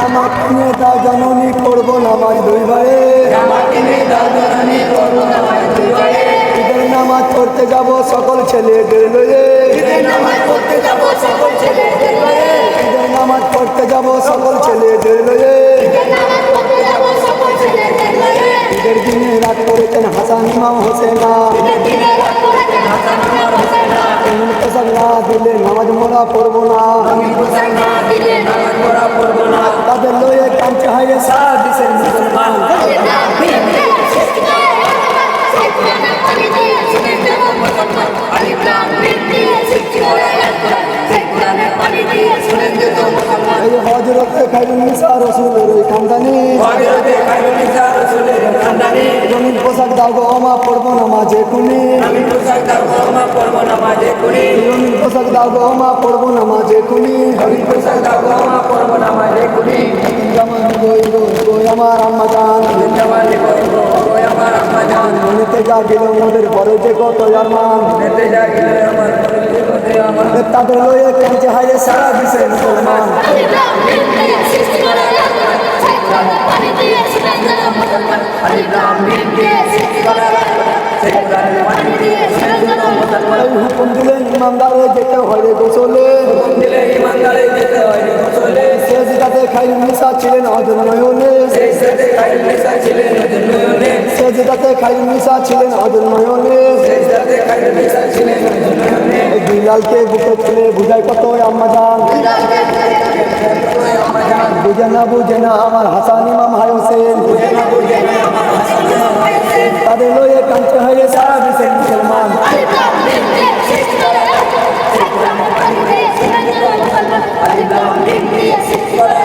নেতা জননী করব নামাজ দুই ভাইয়ে ঈদের নামাজ পড়তে যাব সকল ছেলেদের লয়ে। ঈদের নামাজ পড়তে যাব সকল ছেলেদের লয়ে। ঈদের দিনে রাত করেছেন হাসান ইমাম হোসেনা এমন পোশাক না দিলে নামাজ মোড়া পড়ব না। দিছেন মুসলমান এই হজরতে খাইরুন নিসা রসুলের ওই খানদানি রঙিন পোশাক দাও গো আমা পড়ব নামাজে কুনি রঙিন পোশাক দাও গো আমা পড়ব নামাজে কুনি জামান গই আমার আম্মা জান মনেতে যা গেল মোদের বড় যে কত জারমান। তাদের লয়ে কাঞ্চে হাইরে সারা দিছে মুসলমান। হুকুম দিলেন ইমানদারে যেতে হয় রে গোসলে সে জিগাতে খাইরুন নিসা ছিলেন অজর নয়নে সে জিগাতে খাইরুন নিসা ছিলেন অজর নয়নে এই বিলালকে বুকে ছেলে বুঝাই কত আম্মা জান বুঝে না বুঝে না আমার হাসান ইমাম হাই হোসেন তাদের লয়ে কাঞ্চে হয়ে সারা দিচ্ছেন মুসলমান Alif Lam Mim